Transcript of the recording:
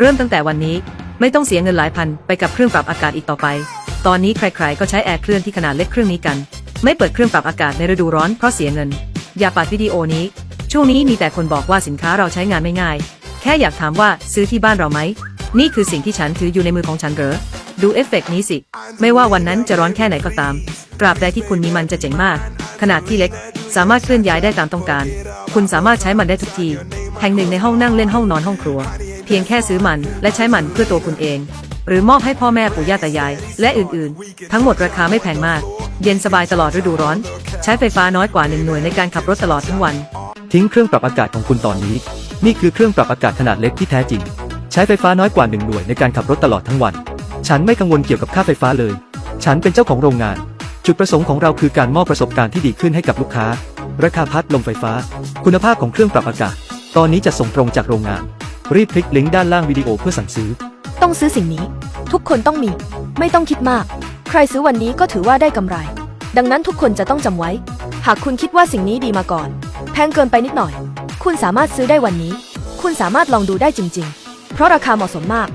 เริ่มตั้งแต่วันนี้ไม่ต้องเสียเงินหลายพันไปกับเครื่องปรับอากาศอีกต่อไป ตอนนี้ใครๆ ก็ใช้แอร์เคลื่อนที่ขนาดเล็กเครื่องนี้กัน ไม่เปิดเครื่องปรับอากาศในฤดูร้อนเพราะเสียเงิน อย่าปัดวิดีโอนี้ ช่วงนี้มีแต่คนบอกว่าสินค้าเราใช้งานไม่ง่าย แค่อยากถามว่าซื้อที่บ้านเราไหม นี่คือสิ่งที่ฉันถืออยู่ในมือของฉันเหรอ ดูเอฟเฟกต์นี้สิ ไม่ว่าวันนั้นจะร้อนแค่ไหนก็ตาม ตราบใดที่คุณมีมันจะเจ๋งมาก ขนาดที่เล็ก สามารถเคลื่อนย้ายได้ตามต้องการ คุณสามารถใช้มันได้ทุกที่ แห่งหนึ่งในห้องนั่งเล่นห้องนอนห้องครัว เพียงแค่ซื้อมันและใช้มันเพื่อตัวคุณเอง หรือมอบให้พ่อแม่ปู่ย่าตายาย และอื่นๆ ทั้งหมดราคาไม่แพงมาก เย็นสบายตลอดฤดูร้อน ใช้ไฟฟ้าน้อยกว่าหนึ่งหน่วยในการขับรถตลอดทั้งวัน ทิ้งเครื่องปรับอากาศของคุณตอนนี้ นี่คือเครื่องปรับอากาศขนาดเล็กที่แท้จริง ใช้ไฟฟ้าน้อยกว่าหนึ่งหน่วยในการขับรถตลอดทั้งวัน ฉันไม่กังวลเกี่ยวกับค่าไฟฟ้าเลย ฉันเป็นเจ้าของโรงงาน จุดประสงค์ของเราคือการมอบประสบการณ์ที่ดีขึ้นให้กับลูกค้า ราคาพัดลมไฟฟ้า คุณภาพของเครื่องปรับอากาศ ตอนนี้จะส่งตรงจากโรงงาน รีบคลิกลิงก์ด้านล่างวิดีโอเพื่อสั่งซื้อ ต้องซื้อสิ่งนี้ ทุกคนต้องมี ไม่ต้องคิดมาก ใครซื้อวันนี้ก็ถือว่าได้กำไร ดังนั้นทุกคนจะต้องจำไว้ หากคุณคิดว่าสิ่งนี้ดีมาก่อน แพงเกินไปนิดหน่อย คุณสามารถซื้อได้วันนี้ คุณสามารถลองดูได้จริง ๆ เพราะราคาเหมาะสมมาก